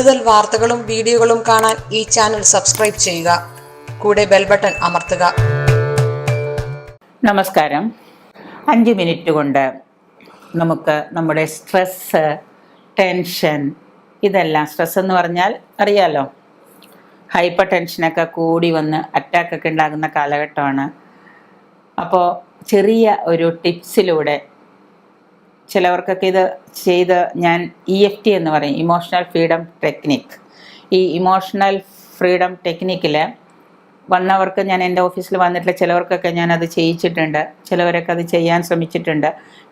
കൂടുതൽ വാർത്തകളും വീഡിയോകളും കാണാൻ ഈ ചാനൽ സബ്സ്ക്രൈബ് ചെയ്യുക. കൂടെ ബെൽ ബട്ടൺ അമർത്തുക. നമസ്കാരം. അഞ്ച് മിനിറ്റ് കൊണ്ട് നമുക്ക് നമ്മുടെ സ്ട്രെസ് ടെൻഷൻ ഇതെല്ലാം സ്ട്രെസ് എന്ന് പറഞ്ഞാൽ അറിയാലോ? ഹൈപ്പർ ടെൻഷനൊക്കെ കൂടി വന്ന് അറ്റാക്കൊക്കെ ഉണ്ടാകുന്ന കാലഘട്ടമാണ്. അപ്പോൾ ചെറിയ ഒരു ടിപ്സിലൂടെ ചിലവർക്കൊക്കെ ഇത് ചെയ്ത് ഞാൻ ഇ എഫ് ടി എന്ന് പറയും ഇമോഷണൽ ഫ്രീഡം ടെക്നിക് ഈ ഇമോഷണൽ ഫ്രീഡം ടെക്നിക്കിൽ വന്നവർക്ക് ഞാൻ എന്റെ ഓഫീസിൽ വന്നിട്ടുള്ള ചിലവർക്കൊക്കെ ഞാൻ അത് ചെയ്യിച്ചിട്ടുണ്ട് ചിലവരൊക്കെ അത് ചെയ്യാൻ ശ്രമിച്ചിട്ടുണ്ട്.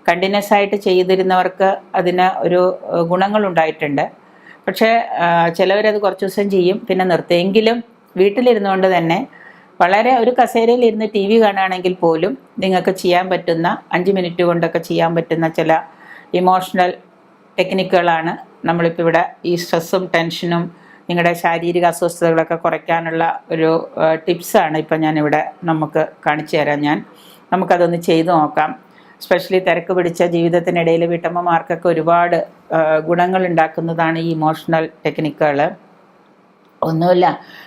കണ്ടിന്യൂസ് ആയിട്ട് ചെയ്തിരുന്നവർക്ക് അതിന് ഒരു ഗുണങ്ങളുണ്ടായിട്ടുണ്ട്. പക്ഷേ ചിലവരത് കുറച്ച് ദിവസം ചെയ്യും പിന്നെ നിർത്തിയെങ്കിലും വീട്ടിലിരുന്നുകൊണ്ട് തന്നെ വളരെ ഒരു കസേരയിൽ ഇരുന്ന് ടി വി കാണുകയാണെങ്കിൽ പോലും നിങ്ങൾക്ക് ചെയ്യാൻ പറ്റുന്ന അഞ്ച് മിനിറ്റ് കൊണ്ടൊക്കെ ചെയ്യാൻ പറ്റുന്ന ചില ഇമോഷണൽ ടെക്നിക്കുകളാണ് നമ്മളിപ്പോൾ ഇവിടെ ഈ സ്ട്രെസ്സും ടെൻഷനും നിങ്ങളുടെ ശാരീരിക അസ്വസ്ഥതകളൊക്കെ കുറയ്ക്കാനുള്ള ഒരു ടിപ്സാണ് ഇപ്പം ഞാനിവിടെ നമുക്ക് കാണിച്ചു തരാം ഞാൻ. നമുക്കതൊന്ന് ചെയ്തു നോക്കാം. സ്പെഷ്യലി തിരക്ക് പിടിച്ച ജീവിതത്തിനിടയിൽ വീട്ടമ്മമാർക്കൊക്കെ ഒരുപാട് ഗുണങ്ങൾ ഉണ്ടാക്കുന്നതാണ് ഈ ഇമോഷണൽ ടെക്നിക്കുകൾ ഒന്നുമില്ല.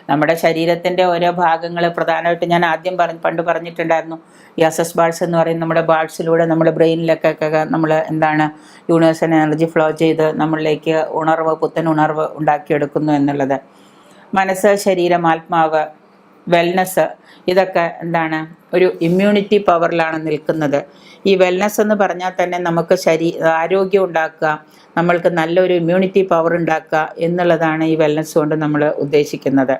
നമ്മുടെ ശരീരത്തിന്റെ ഓരോ ഭാഗങ്ങൾ പ്രധാനമായിട്ട് ഞാൻ ആദ്യം പറഞ്ഞു പണ്ട് പറഞ്ഞിട്ടുണ്ടായിരുന്നു. ഈ അസസ് ബാൾസ് എന്ന് പറയുന്ന നമ്മുടെ ബാൾസിലൂടെ നമ്മുടെ ബ്രെയിനിലൊക്കെ നമ്മൾ എന്താണ് യൂണിവേഴ്സൽ എനർജി ഫ്ലോ ചെയ്ത് നമ്മളിലേക്ക് ഉണർവ് പുത്തൻ ഉണർവ് ഉണ്ടാക്കിയെടുക്കുന്നു എന്നുള്ളത്. മനസ്സ് ശരീരം ആത്മാവ് വെൽനസ് ഇതൊക്കെ എന്താണ് ഒരു ഇമ്മ്യൂണിറ്റി പവറിലാണ് നിൽക്കുന്നത്. ഈ വെൽനസ് എന്ന് പറഞ്ഞാൽ തന്നെ നമുക്ക് ശരീ ആരോഗ്യം ഉണ്ടാക്കുക നമ്മൾക്ക് നല്ലൊരു ഇമ്മ്യൂണിറ്റി പവർ ഉണ്ടാക്കുക എന്നുള്ളതാണ് ഈ വെൽനസ് കൊണ്ട് നമ്മൾ ഉദ്ദേശിക്കുന്നത്.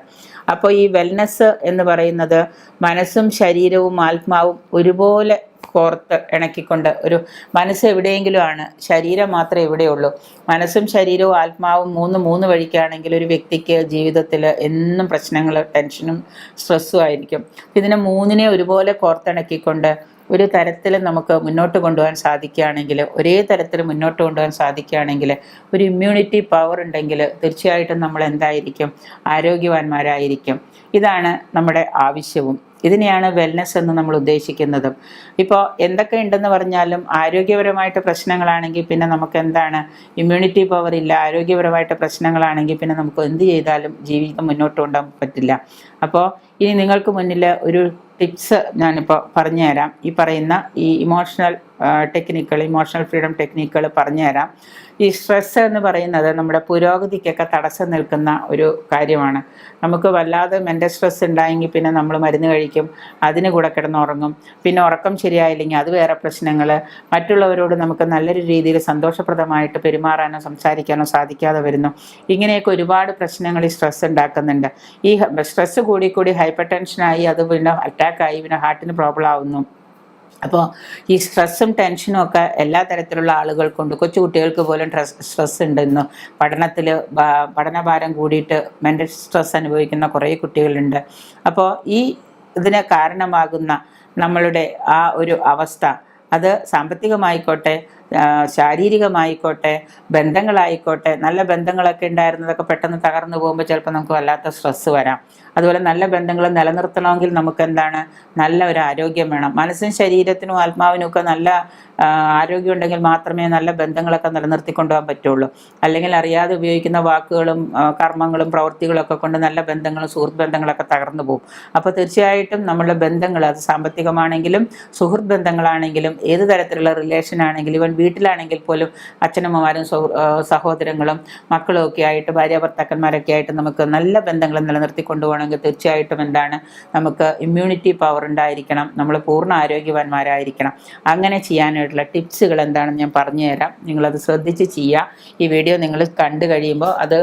അപ്പോൾ ഈ വെൽനസ് എന്ന് പറയുന്നത് മനസ്സും ശരീരവും ആത്മാവും ഒരുപോലെ കോർത്ത് ഇണക്കിക്കൊണ്ട് ഒരു മനസ്സ് എവിടെയെങ്കിലും ആണ് ശരീരം മാത്രമേ ഇവിടെയുള്ളൂ. മനസ്സും ശരീരവും ആത്മാവും മൂന്ന് മൂന്ന് വഴിക്കാണെങ്കിൽ ഒരു വ്യക്തിക്ക് ജീവിതത്തിൽ എന്നും പ്രശ്നങ്ങൾ ടെൻഷനും സ്ട്രെസ്സും ആയിരിക്കും. ഇതിനെ മൂന്നിനെ ഒരുപോലെ കോർത്തിണക്കിക്കൊണ്ട് ഒരു തരത്തിൽ നമുക്ക് മുന്നോട്ട് കൊണ്ടുപോകാൻ സാധിക്കുകയാണെങ്കിൽ ഒരേ തരത്തിൽ മുന്നോട്ട് കൊണ്ടുപോകാൻ സാധിക്കുകയാണെങ്കിൽ ഒരു ഇമ്മ്യൂണിറ്റി പവർ ഉണ്ടെങ്കിൽ തീർച്ചയായിട്ടും നമ്മൾ എന്തായിരിക്കും? ആരോഗ്യവാന്മാരായിരിക്കും. ഇതാണ് നമ്മുടെ ആവശ്യവും. ഇതിനെയാണ് വെൽനെസ് എന്ന് നമ്മൾ ഉദ്ദേശിക്കുന്നത്. ഇപ്പോൾ എന്തൊക്കെ ഉണ്ടെന്ന് പറഞ്ഞാലും ആരോഗ്യപരമായിട്ട് പ്രശ്നങ്ങളാണെങ്കിൽ പിന്നെ നമുക്ക് എന്താണ് ഇമ്മ്യൂണിറ്റി പവർ ഇല്ല ആരോഗ്യപരമായിട്ട് പ്രശ്നങ്ങളാണെങ്കിൽ പിന്നെ നമുക്ക് എന്ത് ചെയ്താലും ജീവിതം മുന്നോട്ട് കൊണ്ടുപോകാൻ പറ്റില്ല. അപ്പോൾ ഇനി നിങ്ങൾക്ക് മുന്നിൽ ഒരു ടിപ്സ് ഞാനിപ്പോൾ പറഞ്ഞുതരാം. ഈ പറയുന്ന ഈ ഇമോഷണൽ ടെക്നിക്കുകൾ ഇമോഷണൽ ഫ്രീഡം ടെക്നിക്കുകൾ പറഞ്ഞുതരാം. ഈ സ്ട്രെസ് എന്ന് പറയുന്നത് നമ്മുടെ പുരോഗതിക്കൊക്കെ തടസ്സം നിൽക്കുന്ന ഒരു കാര്യമാണ്. നമുക്ക് വല്ലാതെ മെന്റൽ സ്ട്രെസ് ഉണ്ടായെങ്കിൽ പിന്നെ നമ്മൾ മരുന്ന് കഴിക്കും അതിന് കൂടെ കിടന്നുറങ്ങും. പിന്നെ ഉറക്കം ശരിയായില്ലെങ്കിൽ അത് വേറെ പ്രശ്നങ്ങൾ. മറ്റുള്ളവരോട് നമുക്ക് നല്ലൊരു രീതിയിൽ സന്തോഷപ്രദമായിട്ട് പെരുമാറാനോ സംസാരിക്കാനോ സാധിക്കാതെ വരുന്നു. ഇങ്ങനെയൊക്കെ ഒരുപാട് പ്രശ്നങ്ങൾ ഈ സ്ട്രെസ് ഉണ്ടാക്കുന്നുണ്ട്. ഈ സ്ട്രെസ് കൂടി കൂടി ഹൈപ്പർ ടെൻഷനായി അത് പിന്നെ അറ്റാക്കായി പിന്നെ ഹാർട്ടിന് പ്രോബ്ലം ആവുന്നു. അപ്പോൾ ഈ സ്ട്രെസ്സും ടെൻഷനും ഒക്കെ എല്ലാ തരത്തിലുള്ള ആളുകൾക്കുണ്ട് കൊച്ചു കുട്ടികൾക്ക് പോലും സ്ട്രെസ് ഉണ്ട് ഇന്ന് പഠനത്തിൽ പഠനഭാരം കൂടിയിട്ട് മെന്റൽ സ്ട്രെസ് അനുഭവിക്കുന്ന കുറേ കുട്ടികളുണ്ട്. അപ്പോൾ ഈ ഇതിന് കാരണമാകുന്ന നമ്മളുടെ ആ ഒരു അവസ്ഥ അത് സാമ്പത്തികമായിക്കോട്ടെ ശാരീരികമായിക്കോട്ടെ ബന്ധങ്ങളായിക്കോട്ടെ നല്ല ബന്ധങ്ങളൊക്കെ ഉണ്ടായിരുന്നതൊക്കെ പെട്ടെന്ന് തകർന്നു പോകുമ്പോൾ ചിലപ്പോൾ നമുക്ക് വല്ലാത്ത സ്ട്രെസ്സ് വരാം. അതുപോലെ നല്ല ബന്ധങ്ങൾ നിലനിർത്തണമെങ്കിൽ നമുക്ക് എന്താണ് നല്ല ഒരു ആരോഗ്യം വേണം. മനസ്സും ശരീരത്തിനും ആത്മാവിനും ഒക്കെ നല്ല ആരോഗ്യം ഉണ്ടെങ്കിൽ മാത്രമേ നല്ല ബന്ധങ്ങളൊക്കെ നിലനിർത്തിക്കൊണ്ടുപോകാൻ പറ്റുള്ളൂ. അല്ലെങ്കിൽ അറിയാതെ ഉപയോഗിക്കുന്ന വാക്കുകളും കർമ്മങ്ങളും പ്രവൃത്തികളൊക്കെ കൊണ്ട് നല്ല ബന്ധങ്ങളും സുഹൃത്ത് ബന്ധങ്ങളൊക്കെ തകർന്നു പോകും. അപ്പോൾ തീർച്ചയായിട്ടും നമ്മളുടെ ബന്ധങ്ങൾ അത് സാമ്പത്തികമാണെങ്കിലും സുഹൃത്ത് ബന്ധങ്ങളാണെങ്കിലും ഏത് തരത്തിലുള്ള റിലേഷൻ ആണെങ്കിലും ഇവൻ വീട്ടിലാണെങ്കിൽ പോലും അച്ഛനമ്മമാരും സഹോദരങ്ങളും മക്കളും ഒക്കെ ആയിട്ട് ഭാര്യ ഭർത്താക്കന്മാരൊക്കെ ആയിട്ട് നമുക്ക് നല്ല ബന്ധങ്ങൾ നിലനിർത്തി കൊണ്ടുപോകണമെങ്കിൽ തീർച്ചയായിട്ടും എന്താണ് നമുക്ക് ഇമ്മ്യൂണിറ്റി പവർ ഉണ്ടായിരിക്കണം. നമ്മൾ പൂർണ ആരോഗ്യവാന്മാരായിരിക്കണം. അങ്ങനെ ചെയ്യാനായിട്ടുള്ള ടിപ്സുകൾ എന്താണെന്ന് ഞാൻ പറഞ്ഞു തരാം നിങ്ങളത് ശ്രദ്ധിച്ച് ചെയ്യുക. ഈ വീഡിയോ നിങ്ങൾ കണ്ടു കഴിയുമ്പോൾ അത്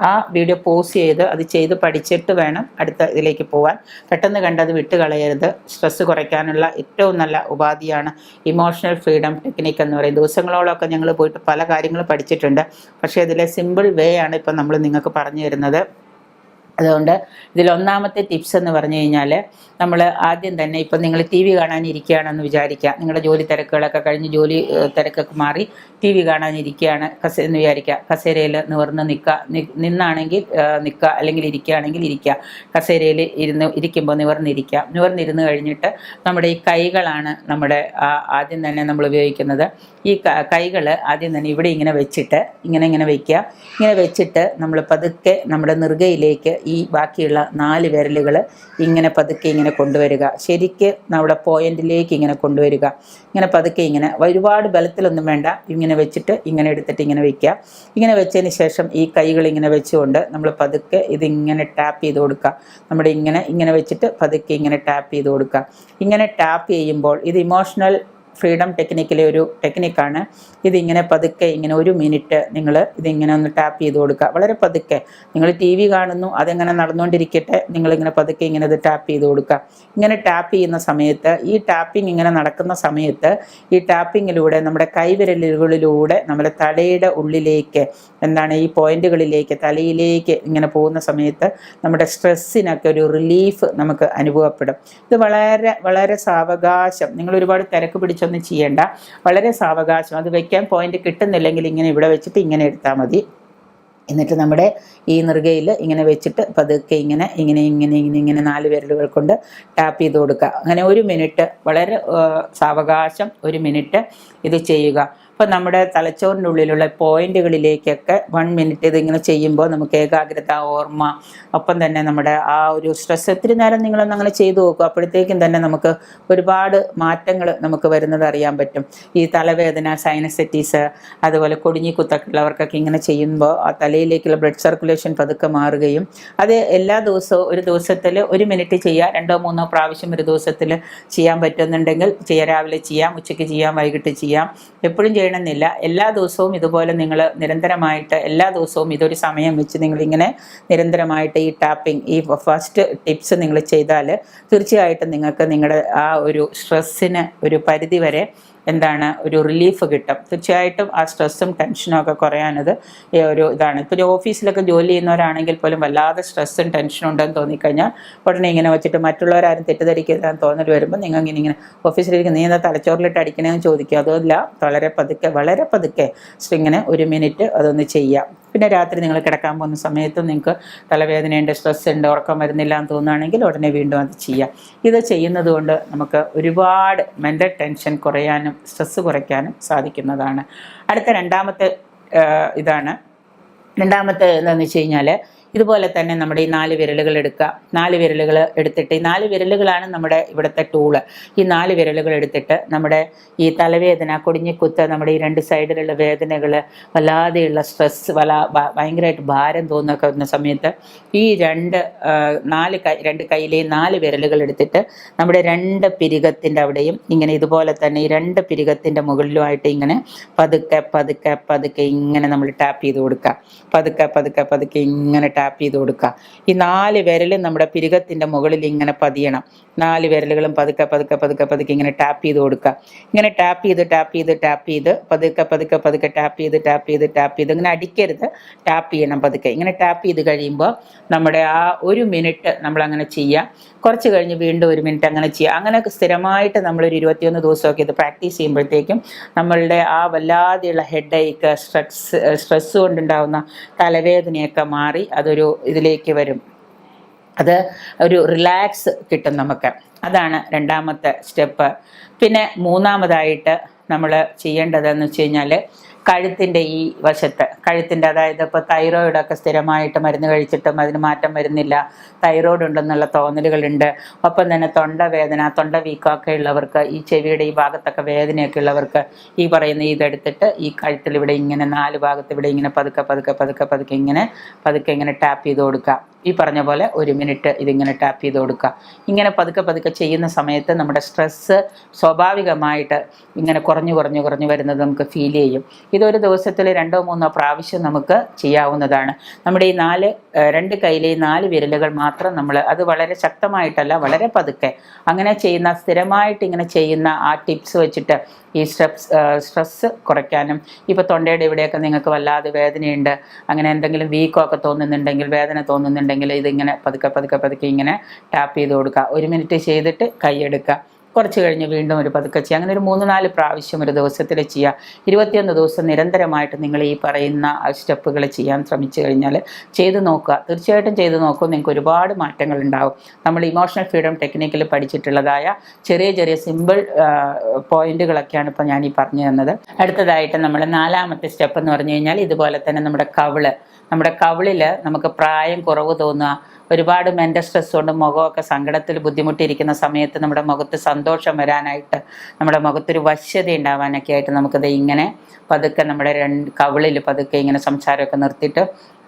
ആ, വീഡിയോ പോസ് ചെയ്ത് അത് ചെയ്ത് പഠിച്ചിട്ട് വേണം അടുത്ത ഇതിലേക്ക് പോകാൻ പെട്ടെന്ന് കണ്ടത് വിട്ട് കളയരുത്. സ്ട്രെസ്സ് കുറയ്ക്കാനുള്ള ഏറ്റവും നല്ല ഉപാധിയാണ് ഇമോഷണൽ ഫ്രീഡം ടെക്നിക്ക് എന്ന് പറയും ദിവസങ്ങളോളമൊക്കെ ഞങ്ങൾ പോയിട്ട് പല കാര്യങ്ങളും പഠിച്ചിട്ടുണ്ട്. പക്ഷേ ഇതിലെ സിമ്പിൾ വേ ആണ് ഇപ്പം നമ്മൾ നിങ്ങൾക്ക് പറഞ്ഞു തരുന്നത്. അതുകൊണ്ട് ഇതിൽ ഒന്നാമത്തെ ടിപ്സ് എന്ന് പറഞ്ഞു കഴിഞ്ഞാൽ നമ്മൾ ആദ്യം തന്നെ ഇപ്പം നിങ്ങൾ ടി വി കാണാനിരിക്കുകയാണെന്ന് വിചാരിക്കുക. നിങ്ങളുടെ ജോലി തിരക്കുകളൊക്കെ കഴിഞ്ഞ് ജോലി തിരക്കൊക്കെ മാറി ടി വി കാണാനിരിക്കുകയാണ് കസ എന്ന് വിചാരിക്കുക. കസേരയിൽ നിവർന്ന് നിൽക്കുക. നിന്നാണെങ്കിൽ നിൽക്കുക. അല്ലെങ്കിൽ ഇരിക്കുകയാണെങ്കിൽ ഇരിക്കുക. കസേരയിൽ ഇരുന്ന് ഇരിക്കുമ്പോൾ നിവർന്നിരിക്കുക. നിവർന്നിരുന്ന് കഴിഞ്ഞിട്ട് നമ്മുടെ ഈ കൈകളാണ് നമ്മുടെ ആദ്യം തന്നെ നമ്മൾ ഉപയോഗിക്കുന്നത്. ഈ കൈകൾ ആദ്യം തന്നെ ഇവിടെ ഇങ്ങനെ വെച്ചിട്ട് ഇങ്ങനെ ഇങ്ങനെ വയ്ക്കുക ഇങ്ങനെ വെച്ചിട്ട് നമ്മൾ പതുക്കെ നമ്മുടെ നെറുകയിലേക്ക് ഈ ബാക്കിയുള്ള നാല് വിരലുകൾ ഇങ്ങനെ പതുക്കെ ഇങ്ങനെ കൊണ്ടുവരിക. ശരിക്ക് നമ്മുടെ പോയിന്റിലേക്ക് ഇങ്ങനെ കൊണ്ടുവരിക. ഇങ്ങനെ പതുക്കെ ഇങ്ങനെ. ഒരുപാട് ബലത്തിലൊന്നും വേണ്ട. ഇങ്ങനെ വെച്ചിട്ട് ഇങ്ങനെ എടുത്തിട്ട് ഇങ്ങനെ വയ്ക്കുക ഇങ്ങനെ വെച്ചതിന് ശേഷം ഈ കൈകൾ ഇങ്ങനെ വെച്ചുകൊണ്ട് നമ്മൾ പതുക്കെ ഇതിങ്ങനെ ടാപ്പ് ചെയ്ത് കൊടുക്കുക. നമ്മുടെ ഇങ്ങനെ ഇങ്ങനെ വെച്ചിട്ട് പതുക്കെ ഇങ്ങനെ ടാപ്പ് ചെയ്ത് കൊടുക്കുക. ഇങ്ങനെ ടാപ്പ് ചെയ്യുമ്പോൾ ഇത് ഇമോഷണൽ ഫ്രീഡം ടെക്നിക്കിലെ ഒരു ടെക്നിക്കാണ്. ഇതിങ്ങനെ പതുക്കെ ഇങ്ങനെ ഒരു മിനിറ്റ് നിങ്ങൾ ഇതിങ്ങനെ ഒന്ന് ടാപ്പ് ചെയ്ത് കൊടുക്കുക. വളരെ പതുക്കെ. നിങ്ങൾ ടി വി കാണുന്നു അതെങ്ങനെ നടന്നുകൊണ്ടിരിക്കട്ടെ നിങ്ങളിങ്ങനെ പതുക്കെ ഇങ്ങനെ ഇത് ടാപ്പ് ചെയ്ത് കൊടുക്കുക. ഇങ്ങനെ ടാപ്പ് ചെയ്യുന്ന സമയത്ത് ഈ ടാപ്പിംഗ് ഇങ്ങനെ നടക്കുന്ന സമയത്ത് ഈ ടാപ്പിങ്ങിലൂടെ നമ്മുടെ കൈവിരലുകളിലൂടെ നമ്മുടെ തലയുടെ ഉള്ളിലേക്ക് എന്താണ് ഈ പോയിന്റുകളിലേക്ക് തലയിലേക്ക് ഇങ്ങനെ പോകുന്ന സമയത്ത് നമ്മുടെ സ്ട്രെസ്സിനൊക്കെ ഒരു റിലീഫ് നമുക്ക് അനുഭവപ്പെടും. ഇത് വളരെ വളരെ സാവകാശം. നിങ്ങൾ ഒരുപാട് തിരക്ക് പിടിച്ചൊന്നും ചെയ്യേണ്ട. വളരെ സാവകാശം. അത് വെക്കാൻ പോയിന്റ് കിട്ടുന്നില്ലെങ്കിൽ ഇങ്ങനെ ഇവിടെ വെച്ചിട്ട് ഇങ്ങനെ എടുത്താൽ മതി. എന്നിട്ട് നമ്മുടെ ഈ നെറുകയിൽ ഇങ്ങനെ വെച്ചിട്ട് പതുക്കെ ഇങ്ങനെ ഇങ്ങനെ ഇങ്ങനെ ഇങ്ങനെ ഇങ്ങനെ നാല് വിരലുകൾ കൊണ്ട് ടാപ്പ് ചെയ്ത് കൊടുക്കുക. അങ്ങനെ ഒരു മിനിറ്റ് വളരെ സാവകാശം ഒരു മിനിറ്റ് ഇത് ചെയ്യുക. അപ്പോൾ നമ്മുടെ തലച്ചോറിന്റെ ഉള്ളിലുള്ള പോയിന്റുകളിലേക്കൊക്കെ വൺ മിനിറ്റ് ഇതിങ്ങനെ ചെയ്യുമ്പോൾ നമുക്ക് ഏകാഗ്രത ഓർമ്മ ഒപ്പം തന്നെ നമ്മുടെ ആ ഒരു സ്ട്രെസ് ഒത്തിരി നേരം നിങ്ങളൊന്ന് അങ്ങനെ ചെയ്തു നോക്കും. അപ്പോഴത്തേക്കും തന്നെ നമുക്ക് ഒരുപാട് മാറ്റങ്ങൾ നമുക്ക് വരുന്നത് അറിയാൻ പറ്റും. ഈ തലവേദന സൈനസെറ്റീസ് അതുപോലെ കൊടിഞ്ഞി കുത്തക്കുള്ളവർക്കൊക്കെ ഇങ്ങനെ ചെയ്യുമ്പോൾ ആ തലയിലേക്കുള്ള ബ്ലഡ് സർക്കുലേഷൻ പതുക്കെ മാറുകയും അത് എല്ലാ ദിവസവും ഒരു ദിവസത്തിൽ ഒരു മിനിറ്റ് ചെയ്യുക രണ്ടോ മൂന്നോ പ്രാവശ്യം ഒരു ദിവസത്തിൽ ചെയ്യാൻ പറ്റുന്നുണ്ടെങ്കിൽ ചെയ്യാം. രാവിലെ ചെയ്യാം ഉച്ചയ്ക്ക് ചെയ്യാം വൈകിട്ട് ചെയ്യാം. എപ്പോഴും ചെയ്യണമെന്നില്ല. എല്ലാ ദിവസവും ഇതുപോലെ നിങ്ങൾ നിരന്തരമായിട്ട് എല്ലാ ദിവസവും ഇതൊരു സമയം വെച്ച് നിങ്ങളിങ്ങനെ നിരന്തരമായിട്ട് ഈ ടാപ്പിംഗ് ഈ ഫസ്റ്റ് ടിപ്സ് നിങ്ങൾ ചെയ്താൽ തീർച്ചയായിട്ടും നിങ്ങൾക്ക് നിങ്ങളുടെ ആ ഒരു സ്ട്രെസ്സിന് ഒരു പരിധി വരെ എന്താണ് ഒരു റിലീഫ് കിട്ടും. തീർച്ചയായിട്ടും ആ സ്ട്രെസ്സും ടെൻഷനും ഒക്കെ കുറയാനത് ഒരു ഇതാണ്. ഇപ്പോൾ ഒരു ഓഫീസിലൊക്കെ ജോലി ചെയ്യുന്നവരാണെങ്കിൽ പോലും വല്ലാതെ സ്ട്രെസ്സും ടെൻഷനും ഉണ്ടെന്ന് തോന്നിക്കഴിഞ്ഞാൽ ഉടനെ ഇങ്ങനെ വെച്ചിട്ട് മറ്റുള്ളവരാരും തെറ്റിദ്ധരിക്കരുതെന്ന് തോന്നൽ വരുമ്പോൾ നിങ്ങൾ ഇങ്ങനെ ഇങ്ങനെ ഓഫീസിലിരിക്കുന്ന നീ എന്താ തലച്ചോറിലിട്ട് അടിക്കണേന്ന് ചോദിക്കുക. അതുമല്ല വളരെ പതുക്കെ വളരെ പതുക്കെ ഇങ്ങനെ ഒരു മിനിറ്റ് അതൊന്ന് ചെയ്യാം. പിന്നെ രാത്രി നിങ്ങൾ കിടക്കാൻ പോകുന്ന സമയത്തും നിങ്ങൾക്ക് തലവേദനയുണ്ട് സ്ട്രെസ് ഉണ്ട് ഉറക്കം വരുന്നില്ല എന്ന് തോന്നുകയാണെങ്കിൽ ഉടനെ വീണ്ടും അത് ചെയ്യാം. ഇത് ചെയ്യുന്നത് കൊണ്ട് നമുക്ക് ഒരുപാട് മെന്റൽ ടെൻഷൻ കുറയാനും സ്ട്രെസ് കുറയ്ക്കാനും സാധിക്കുന്നതാണ്. അടുത്ത രണ്ടാമത്തെ ഇതാണ്. രണ്ടാമത്തെ എന്താണെന്ന് വെച്ച് കഴിഞ്ഞാൽ ഇതുപോലെ തന്നെ നമ്മുടെ ഈ നാല് വിരലുകൾ എടുക്കുക. നാല് വിരലുകൾ എടുത്തിട്ട് ഈ നാല് വിരലുകളാണ് നമ്മുടെ ഇവിടുത്തെ ടൂൾ ഈ നാല് വിരലുകൾ എടുത്തിട്ട് നമ്മുടെ ഈ തലവേദന കൊടിഞ്ഞിക്കുത്ത് നമ്മുടെ ഈ രണ്ട് സൈഡിലുള്ള വേദനകൾ വല്ലാതെയുള്ള സ്ട്രെസ് വല ഭയങ്കരമായിട്ട് ഭാരം തോന്നുന്നൊക്കെ വരുന്ന സമയത്ത് ഈ രണ്ട് നാല് കൈ രണ്ട് കയ്യിലെയും നാല് വിരലുകൾ എടുത്തിട്ട് നമ്മുടെ രണ്ട് പിരികത്തിന്റെ അവിടെയും ഇങ്ങനെ ഇതുപോലെ തന്നെ ഈ രണ്ട് പിരികത്തിന്റെ മുകളിലുമായിട്ട് ഇങ്ങനെ പതുക്കെ പതുക്കെ പതുക്കെ ഇങ്ങനെ നമ്മൾ ടാപ്പ് ചെയ്ത് കൊടുക്കുക. പതുക്കെ പതുക്കെ പതുക്കെ ഇങ്ങനെ ചെയ്ത് കൊടുക്കുക ഈ നാല് വിരലും നമ്മുടെ പിരികത്തിന്റെ മുകളിൽ ഇങ്ങനെ പതിയണം. നാല് വിരലുകളും പതുക്കെ പതുക്കെ പതുക്കെ പതുക്കെ ഇങ്ങനെ ടാപ്പ് ചെയ്ത് കൊടുക്കുക ഇങ്ങനെ ടാപ്പ് ചെയ്ത് ടാപ്പ് ചെയ്ത് ടാപ്പ് ചെയ്ത് പതുക്കെ പതുക്കെ പതുക്കെ ടാപ്പ് ചെയ്ത് ടാപ്പ് ചെയ്ത് ടാപ്പ് ചെയ്ത് ഇങ്ങനെ അടിക്കരുത്. ടാപ്പ് ചെയ്യണം പതുക്കെ. ഇങ്ങനെ ടാപ്പ് ചെയ്ത് കഴിയുമ്പോൾ നമ്മുടെ ആ ഒരു മിനിറ്റ് നമ്മൾ അങ്ങനെ ചെയ്യുക കുറച്ച് കഴിഞ്ഞ് വീണ്ടും ഒരു മിനിറ്റ് അങ്ങനെ ചെയ്യുക അങ്ങനെയൊക്കെ സ്ഥിരമായിട്ട് നമ്മളൊരു ഇരുപത്തിയൊന്ന് ദിവസമൊക്കെ ഇത് പ്രാക്ടീസ് ചെയ്യുമ്പോഴത്തേക്കും നമ്മളുടെ ആ വല്ലാതെയുള്ള ഹെഡ് ഏക്ക് സ്ട്രെസ് സ്ട്രെസ് കൊണ്ടുണ്ടാകുന്ന തലവേദനയൊക്കെ മാറി അതൊരു ഇതിലേക്ക് വരും. അത് ഒരു റിലാക്സ് കിട്ടും നമുക്ക്. അതാണ് രണ്ടാമത്തെ സ്റ്റെപ്പ്. പിന്നെ മൂന്നാമതായിട്ട് നമ്മൾ ചെയ്യേണ്ടതെന്ന് വെച്ച് കഴിഞ്ഞാൽ കഴുത്തിന്റെ ഈ വശത്ത് കഴുത്തിന്റെ അതായത് ഇപ്പോൾ തൈറോയിഡൊക്കെ സ്ഥിരമായിട്ട് മരുന്ന് കഴിച്ചിട്ടും അതിന് മാറ്റം വരുന്നില്ല. തൈറോയിഡ് ഉണ്ടെന്നുള്ള തോന്നലുകളുണ്ട്. ഒപ്പം തന്നെ തൊണ്ടവേദന തൊണ്ട വീക്കമൊക്കെ ഉള്ളവർക്ക് ഈ ചെവിയുടെ ഈ ഭാഗത്തൊക്കെ വേദനയൊക്കെ ഉള്ളവർക്ക് ഈ പറയുന്ന ഇതെടുത്തിട്ട് ഈ കഴുത്തിൽ ഇവിടെ ഇങ്ങനെ നാല് ഭാഗത്ത് ഇവിടെ ഇങ്ങനെ പതുക്കെ പതുക്കെ പതുക്കെ പതുക്കെ ഇങ്ങനെ പതുക്കെ ഇങ്ങനെ ടാപ്പ് ചെയ്ത് കൊടുക്കുക. ഈ പറഞ്ഞ പോലെ ഒരു മിനിറ്റ് ഇതിങ്ങനെ ടാപ്പ് ചെയ്ത് കൊടുക്കുക. ഇങ്ങനെ പതുക്കെ പതുക്കെ ചെയ്യുന്ന സമയത്ത് നമ്മുടെ സ്ട്രെസ്സ് സ്വാഭാവികമായിട്ട് ഇങ്ങനെ കുറഞ്ഞു കുറഞ്ഞു കുറഞ്ഞു വരുന്നത് നമുക്ക് ഫീൽ ചെയ്യും. ഇതൊരു ദിവസത്തിൽ രണ്ടോ മൂന്നോ പ്രാവശ്യം നമുക്ക് ചെയ്യാവുന്നതാണ്. നമ്മുടെ ഈ നാല് രണ്ട് കയ്യിലെ ഈ നാല് വിരലുകൾ മാത്രം നമ്മൾ അത് വളരെ ശക്തമായിട്ടല്ല വളരെ പതുക്കെ അങ്ങനെ ചെയ്യുന്ന സ്ഥിരമായിട്ട് ഇങ്ങനെ ചെയ്യുന്ന ആ ടിപ്സ് വെച്ചിട്ട് ഈ സ്ട്രെസ് സ്ട്രെസ് കുറയ്ക്കാനും ഇപ്പോൾ തൊണ്ടയുടെ ഇവിടെയൊക്കെ നിങ്ങൾക്ക് വല്ലാതെ വേദനയുണ്ട് അങ്ങനെ എന്തെങ്കിലും വീക്കോ ഒക്കെ തോന്നുന്നുണ്ടെങ്കിൽ വേദന തോന്നുന്നുണ്ടെങ്കിൽ ഇതിങ്ങനെ പതുക്കെ പതുക്കെ പതുക്കെ ഇങ്ങനെ ടാപ്പ് ചെയ്ത് കൊടുക്കുക. ഒരു മിനിറ്റ് ചെയ്തിട്ട് കൈയെടുക്കുക കുറച്ച് കഴിഞ്ഞ് വീണ്ടും ഒരു പതുക്കെ ചെയ്യുക അങ്ങനെ ഒരു മൂന്ന് നാല് പ്രാവശ്യം ഒരു ദിവസത്തിൽ ചെയ്യുക ഇരുപത്തിയൊന്ന് ദിവസം നിരന്തരമായിട്ട് നിങ്ങൾ ഈ പറയുന്ന സ്റ്റെപ്പുകൾ ചെയ്യാൻ ശ്രമിച്ചു കഴിഞ്ഞാൽ ചെയ്ത് നോക്കുക. തീർച്ചയായിട്ടും ചെയ്ത് നോക്കുക നിങ്ങൾക്ക് ഒരുപാട് മാറ്റങ്ങൾ ഉണ്ടാവും. നമ്മൾ ഇമോഷണൽ ഫ്രീഡം ടെക്നിക്കിൽ പഠിച്ചിട്ടുള്ളതായ ചെറിയ ചെറിയ സിമ്പിൾ പോയിന്റുകളൊക്കെയാണ് ഇപ്പോൾ ഞാൻ ഈ പറഞ്ഞു തന്നത്. അടുത്തതായിട്ട് നമ്മൾ നാലാമത്തെ സ്റ്റെപ്പ് എന്ന് പറഞ്ഞു കഴിഞ്ഞാൽ ഇതുപോലെ തന്നെ നമ്മുടെ കവിൾ. നമ്മുടെ കവിളിൽ നമുക്ക് പ്രായം കുറവ് തോന്നുക. ഒരുപാട് മെന്റൽ സ്ട്രെസ് കൊണ്ട് മുഖമൊക്കെ സങ്കടത്തിൽ ബുദ്ധിമുട്ടിയിരിക്കുന്ന സമയത്ത് നമ്മുടെ മുഖത്ത് സന്തോഷം വരാനായിട്ട് നമ്മുടെ മുഖത്തൊരു വശ്യത ഉണ്ടാവാനൊക്കെ ആയിട്ട് നമുക്കത് ഇങ്ങനെ പതുക്കെ നമ്മുടെ രണ്ട് കവിളിൽ പതുക്കെ ഇങ്ങനെ സംസാരമൊക്കെ നിർത്തിയിട്ട്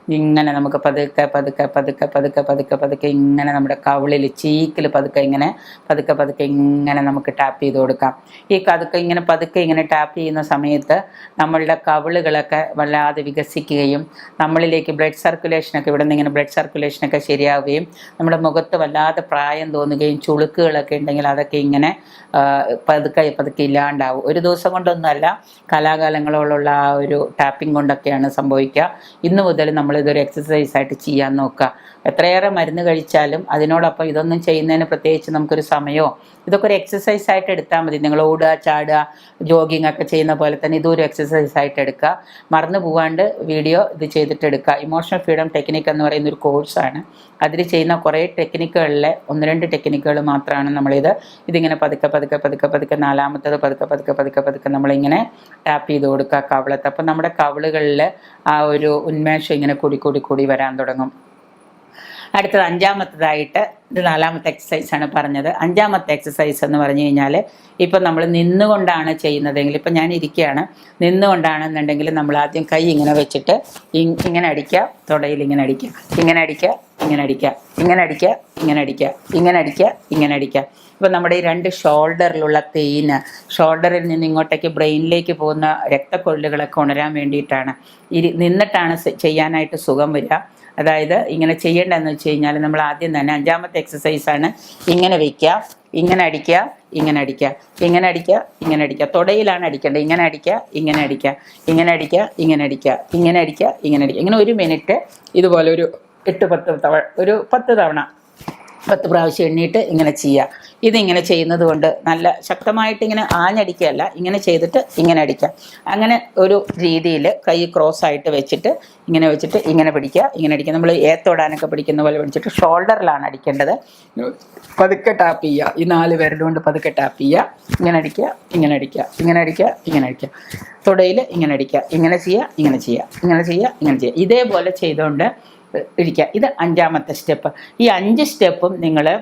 ഇങ്ങനെ നമുക്ക് പതുക്കെ പതുക്കെ പതുക്കെ പതുക്കെ പതുക്കെ പതുക്കെ ഇങ്ങനെ നമ്മുടെ കവിളിൽ ചീക്കിൽ പതുക്കെ ഇങ്ങനെ പതുക്കെ പതുക്കെ ഇങ്ങനെ നമുക്ക് ടാപ്പ് ചെയ്ത് കൊടുക്കാം. ഈ പതുക്കെ ഇങ്ങനെ പതുക്കെ ഇങ്ങനെ ടാപ്പ് ചെയ്യുന്ന സമയത്ത് നമ്മളുടെ കവിളുകളൊക്കെ വല്ലാതെ വികസിക്കുകയും നമ്മളിലേക്ക് ബ്ലഡ് സർക്കുലേഷനൊക്കെ ഇവിടെ നിന്ന് ഇങ്ങനെ ബ്ലഡ് സർക്കുലേഷനൊക്കെ ശരിയാവുകയും നമ്മുടെ മുഖത്ത് വല്ലാതെ പ്രായം തോന്നുകയും ചുളുക്കുകളൊക്കെ ഉണ്ടെങ്കിൽ അതൊക്കെ ഇങ്ങനെ പതുക്കെ പതുക്കെ ഇല്ലാണ്ടാവും. ഒരു ദിവസം കൊണ്ടൊന്നുമല്ല കലാകാലങ്ങളോടുള്ള ആ ഒരു ടാപ്പിംഗ് കൊണ്ടൊക്കെയാണ് സംഭവിക്കുക. ഇന്ന് മുതൽ നമ്മളിതൊരു എക്സസൈസ് ആയിട്ട് ചെയ്യാൻ നോക്കുക. എത്രയേറെ മരുന്ന് കഴിച്ചാലും അതിനോടൊപ്പം ഇതൊന്നും ചെയ്യുന്നതിന് പ്രത്യേകിച്ച് നമുക്കൊരു സമയമോ ഇതൊക്കെ ഒരു എക്സസൈസ് ആയിട്ട് എടുത്താൽ മതി. നിങ്ങൾ ഓടുക ചാടുക ജോഗിങ് ഒക്കെ ചെയ്യുന്ന പോലെ തന്നെ ഇതൊരു എക്സസൈസ് ആയിട്ട് എടുക്കുക. മറന്നു പോകാണ്ട് വീഡിയോ ഇത് ചെയ്തിട്ട് എടുക്കുക. ഇമോഷണൽ ഫ്രീഡം ടെക്നിക്ക് എന്ന് പറയുന്ന ഒരു കോഴ്സാണ് അതിൽ ചെയ്യുന്ന കുറേ ടെക്നിക്കുകളിലെ ഒന്ന് രണ്ട് ടെക്നിക്കുകൾ മാത്രമാണ് നമ്മളിത് ഇതിങ്ങനെ പതുക്കെ പതുക്കെ പതുക്കെ പതുക്കെ നാലാമത്തത് പതുക്കെ പതുക്കെ പതുക്കെ പതുക്കെ നമ്മളിങ്ങനെ ടാപ്പ് ചെയ്ത് കൊടുക്കുക കവിളത്ത്. അപ്പം നമ്മുടെ കവളുകളിൽ ആ ഒരു ഉന്മേഷം ഇങ്ങനെ കൂടി കൂടി കൂടി വരാൻ തുടങ്ങും. അടുത്തത് അഞ്ചാമത്തതായിട്ട് ഇത് നാലാമത്തെ എക്സസൈസ് ആണ് പറഞ്ഞത്. അഞ്ചാമത്തെ എക്സസൈസ് എന്ന് പറഞ്ഞു കഴിഞ്ഞാൽ ഇപ്പം നമ്മൾ നിന്നുകൊണ്ടാണ് ചെയ്യുന്നതെങ്കിൽ ഇപ്പം ഞാൻ ഇരിക്കുകയാണ്. നിന്നുകൊണ്ടാണെന്നുണ്ടെങ്കിൽ നമ്മൾ ആദ്യം കൈ ഇങ്ങനെ വെച്ചിട്ട് ഇങ്ങനെ അടിക്കുക തുടയിൽ ഇങ്ങനെ അടിക്കുക. ഇങ്ങനെ അടിക്കുക ഇങ്ങനെ അടിക്കുക. ഇങ്ങനെ അടിക്കുക ഇങ്ങനെ അടിക്കുക. ഇങ്ങനെ അടിക്കുക ഇങ്ങനെ അടിക്കുക. ഇപ്പം നമ്മുടെ ഈ രണ്ട് ഷോൾഡറിലുള്ള പെയിന് ഷോൾഡറിൽ നിന്ന് ഇങ്ങോട്ടേക്ക് ബ്രെയിനിലേക്ക് പോകുന്ന രക്തക്കൊള്ളുകളൊക്കെ ഉണരാൻ വേണ്ടിയിട്ടാണ്. ഇരി നിന്നിട്ടാണ് ചെയ്യാനായിട്ട് സുഖം വരിക. അതായത് ഇങ്ങനെ ചെയ്യേണ്ടതെന്ന് വെച്ച് കഴിഞ്ഞാൽ നമ്മൾ ആദ്യം തന്നെ അഞ്ചാമത്തെ എക്സസൈസാണ് ഇങ്ങനെ വയ്ക്കുക ഇങ്ങനെ അടിക്കുക ഇങ്ങനെ അടിക്കുക. ഇങ്ങനെ അടിക്കുക ഇങ്ങനെ അടിക്കുക. തുടയിലാണ് അടിക്കേണ്ടത്. ഇങ്ങനെ അടിക്കുക ഇങ്ങനെ അടിക്കുക. ഇങ്ങനെ അടിക്കുക ഇങ്ങനെ അടിക്കുക. ഇങ്ങനെ അടിക്കുക ഇങ്ങനെ അടിക്കുക. ഇങ്ങനെ ഒരു മിനിറ്റ് ഇതുപോലെ ഒരു എട്ട് പത്ത് തവണ ഒരു പത്ത് തവണ പത്ത് പ്രാവശ്യം എണ്ണീട്ട് ഇങ്ങനെ ചെയ്യുക ഇതിങ്ങനെ ചെയ്യുന്നത് കൊണ്ട് നല്ല ശക്തമായിട്ട് ഇങ്ങനെ ആഞ്ഞടിക്കുകയല്ല ഇങ്ങനെ ചെയ്തിട്ട് ഇങ്ങനെ അടിക്കുക അങ്ങനെ ഒരു രീതിയിൽ കൈ ക്രോസ് ആയിട്ട് വെച്ചിട്ട് ഇങ്ങനെ വെച്ചിട്ട് ഇങ്ങനെ പിടിക്കുക ഇങ്ങനെ അടിക്കുക. നമ്മൾ ഏത്തോടാനൊക്കെ പിടിക്കുന്ന പോലെ പിടിച്ചിട്ട് ഷോൾഡറിലാണ് അടിക്കേണ്ടത്. പതുക്കെ ടാപ്പ് ചെയ്യുക. ഈ നാല് പേരുടെ കൊണ്ട് പതുക്കെ ടാപ്പ് ചെയ്യുക. ഇങ്ങനെ അടിക്കുക ഇങ്ങനെ അടിക്കുക ഇങ്ങനെ അടിക്കുക ഇങ്ങനെ അടിക്കുക. തുടയിൽ ഇങ്ങനെ അടിക്കുക. ഇങ്ങനെ ചെയ്യുക ഇങ്ങനെ ചെയ്യുക. ഇങ്ങനെ ചെയ്യുക ഇങ്ങനെ ചെയ്യുക. ഇതേപോലെ ചെയ്തുകൊണ്ട് ഇരിക്കുക. ഇത് അഞ്ചാമത്തെ സ്റ്റെപ്പ്. ഈ അഞ്ച് സ്റ്റെപ്പും നിങ്ങൾ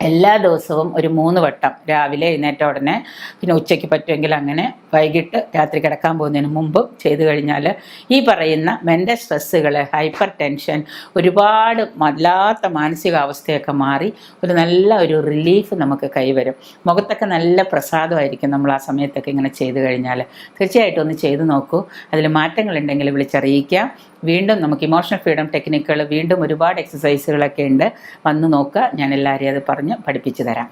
എല്ലാ ദിവസവും ഒരു മൂന്ന് വട്ടം രാവിലെ എഴുന്നേറ്റ ഉടനെ പിന്നെ ഉച്ചയ്ക്ക് പറ്റുമെങ്കിൽ അങ്ങനെ വൈകിട്ട് രാത്രി കിടക്കാൻ പോകുന്നതിന് മുമ്പ് ചെയ്തു കഴിഞ്ഞാൽ ഈ പറയുന്ന മെന്റൽ സ്ട്രെസ്സുകൾ ഹൈപ്പർ ടെൻഷൻ ഒരുപാട് വല്ലാത്ത മാനസികാവസ്ഥയൊക്കെ മാറി ഒരു നല്ല ഒരു റിലീഫ് നമുക്ക് കൈവരും. മുഖത്തൊക്കെ നല്ല പ്രസാദമായിരിക്കും നമ്മൾ ആ സമയത്തൊക്കെ ഇങ്ങനെ ചെയ്തു കഴിഞ്ഞാൽ. തീർച്ചയായിട്ടും ഒന്ന് ചെയ്തു നോക്കൂ. അതിൽ മാറ്റങ്ങളുണ്ടെങ്കിൽ വിളിച്ചറിയിക്കുക വീണ്ടും നമുക്ക് ഇമോഷണൽ ഫ്രീഡം ടെക്നിക്കുകൾ വീണ്ടും ഒരുപാട് എക്സസൈസുകളൊക്കെ ഉണ്ട്. വന്ന് നോക്കുക. ഞാൻ എല്ലാവരെയും അത് പറഞ്ഞ് പഠിപ്പിച്ചു തരാം.